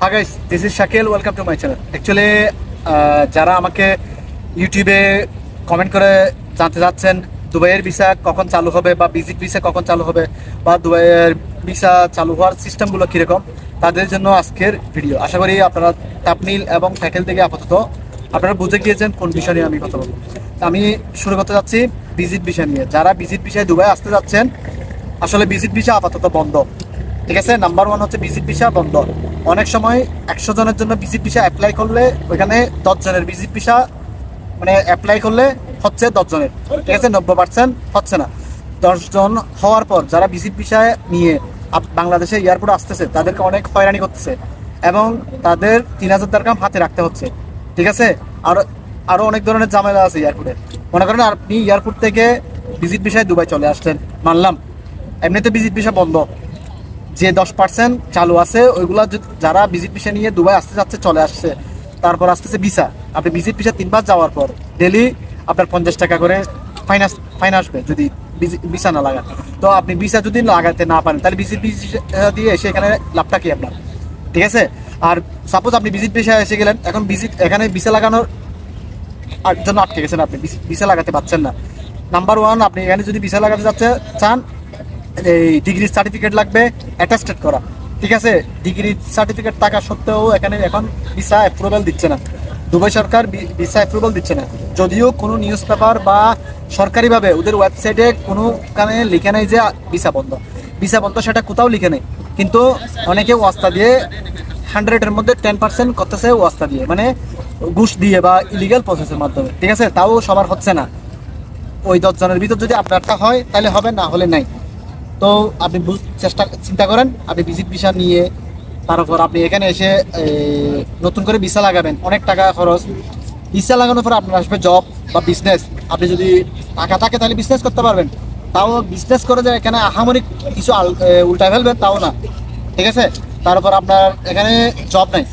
হ্যাঁ guys this is Shakil welcome to my channel actually যারা আমাকে ইউটিউবে কমেন্ট করে জানতে চাচ্ছেন দুবাইয়ের ভিসা কখন চালু হবে বা ভিজিট ভিসা কখন চালু হবে বা দুবাইয়ের ভিসা চালু হওয়ার সিস্টেমগুলো কীরকম, তাদের জন্য আজকের ভিডিও আশা করি আপনারা তাপনিল এবং ট্যাকেল থেকে আপাতত আপনারা বুঝে গিয়েছেন কোন বিষয় নিয়ে আমি কথা বলব। আমি শুরু করতে যাচ্ছি ভিজিট বিষয় নিয়ে। যারা ভিজিট বিষয়ে দুবাই আসতে যাচ্ছেন, আসলে ভিজিট ভিসা আপাতত বন্ধ। ঠিক আছে? নাম্বার ওয়ান হচ্ছে ভিজিট ভিসা বন্ধ অনেক সময় একশো জনের জন্য ভিজিট ভিসা অ্যাপ্লাই করলে ওইখানে দশ জনের ভিজিট ভিসা মানে অ্যাপ্লাই করলে হচ্ছে দশ জনের। ঠিক আছে? নব্বই পার্সেন্ট হচ্ছে না। দশজন হওয়ার পর যারা ভিজিট ভিসা নিয়ে বাংলাদেশে এয়ারপোর্ট আসতেছে, তাদেরকে অনেক হয়রানি করতেছে এবং তাদের তিন হাজার টাকা হাতে রাখতে হচ্ছে। ঠিক আছে? আরও আরও অনেক ধরনের ঝামেলা আছে এয়ারপোর্টে মনে করেন আপনি এয়ারপোর্ট থেকে ভিজিট ভিসায় দুবাই চলে আসলেন, মানলাম। এমনিতে ভিজিট ভিসা বন্ধ। যে দশ পার্সেন্ট চালু আছে, ওইগুলো যারা ভিজিট ভিসা নিয়ে দুবাই আসতে যাচ্ছে, চলে আসছে। তারপর আসতেছে ভিসা আপনি ভিজিট ভিসা তিনবার যাওয়ার পর ডেলি আপনার পঞ্চাশ টাকা করে ফাইন ফাইন আসবে যদি ভিসা না লাগান তো আপনি ভিসা যদি লাগাতে না পারেন, তাহলে ভিজিট ভিসা দিয়ে এসে এখানে লাভটা কি আপনার? ঠিক আছে? আর সাপোজ আপনি ভিজিট ভিসা এসে গেলেন, এখন ভিজিট এখানে ভিসা লাগানোর জন্য আটকে গেছেন আপনি। ভিসা লাগাতে পারছেন না। নাম্বার ওয়ান আপনি এখানে যদি ভিসা লাগাতে যাচ্ছে, চান, এই ডিগ্রি সার্টিফিকেট লাগবে অ্যাটাস্টেড করা। ঠিক আছে? ডিগ্রি সার্টিফিকেট থাকা সত্ত্বেও এখানে এখন ভিসা অ্যাপ্রুভাল দিচ্ছে না। দুবাই সরকার ভিসা অ্যাপ্রুভাল দিচ্ছে না। যদিও কোনো নিউজ পেপার বা সরকারিভাবে ওদের ওয়েবসাইটে কোনো কানে লিখে নেই যে ভিসা বন্ধ। ভিসা বন্ধ সেটা কোথাও লিখে নেই। কিন্তু অনেকে ওয়াস্তা দিয়ে হান্ড্রেডের মধ্যে টেন পার্সেন্ট করতেছে ওয়াস্তা দিয়ে। মানে ঘুষ দিয়ে বা ইলিগাল প্রসেসের মাধ্যমে। ঠিক আছে? তাও সবার হচ্ছে না। ওই দশজনের ভিতর যদি আপনারটা হয়, তাহলে হবে, না হলে নাই। তো আপনি চেষ্টা চিন্তা করেন আপনি ভিজিট ভিসা নিয়ে তারপর আপনি এখানে এসে নতুন করে ভিসা লাগাবেন। অনেক টাকা খরচ। ভিসা লাগানোর পর আপনার আসবে জব বা বিজনেস আপনি যদি টাকা থাকে তাহলে বিজনেস করতে পারবেন। তাও বিজনেস করে যে এখানে আহামরিক কিছু আল- এ, উল্টা ফেলবেন তাও না। ঠিক আছে? তারপর আপনার এখানে জব নাই।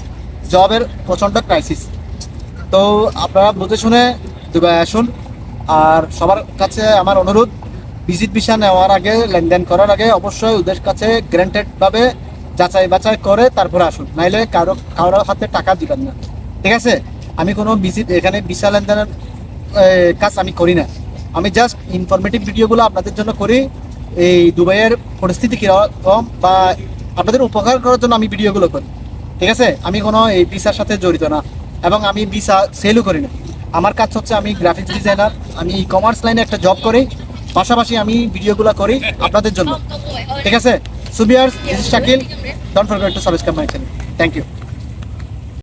জবের প্রচণ্ড ক্রাইসিস তো আপনারা বুঝে শুনে দুবাই আসুন। আর সবার কাছে আমার অনুরোধ ভিজিট ভিসা নেওয়ার আগে, লেনদেন করার আগে অবশ্যই ওদের কাছে গ্যারান্টেড ভাবে যাচাই বাছাই করে তারপরে আসুন। নাইলে কারও কারোর হাতে টাকা দিবেন না। ঠিক আছে? আমি কোনো ভিজিট এখানে ভিসা লেনদেনের কাজ আমি করি না। আমি জাস্ট ইনফরমেটিভ ভিডিওগুলো আপনাদের জন্য করি। এই দুবাইয়ের পরিস্থিতি কীরকম বা আপনাদের উপকার করার জন্য আমি ভিডিওগুলো করি। ঠিক আছে? আমি কোনো এই ভিসার সাথে জড়িত না এবং আমি ভিসা সেলও করি না। আমার কাজ হচ্ছে আমি গ্রাফিক্স ডিজাইনার আমি ই কমার্স লাইনে একটা জব করি। পাশাপাশি আমি ভিডিওগুলো করি আপনাদের জন্য। ঠিক আছে? সুবিয়ার্স Shakil. Don't forget to subscribe my channel thank you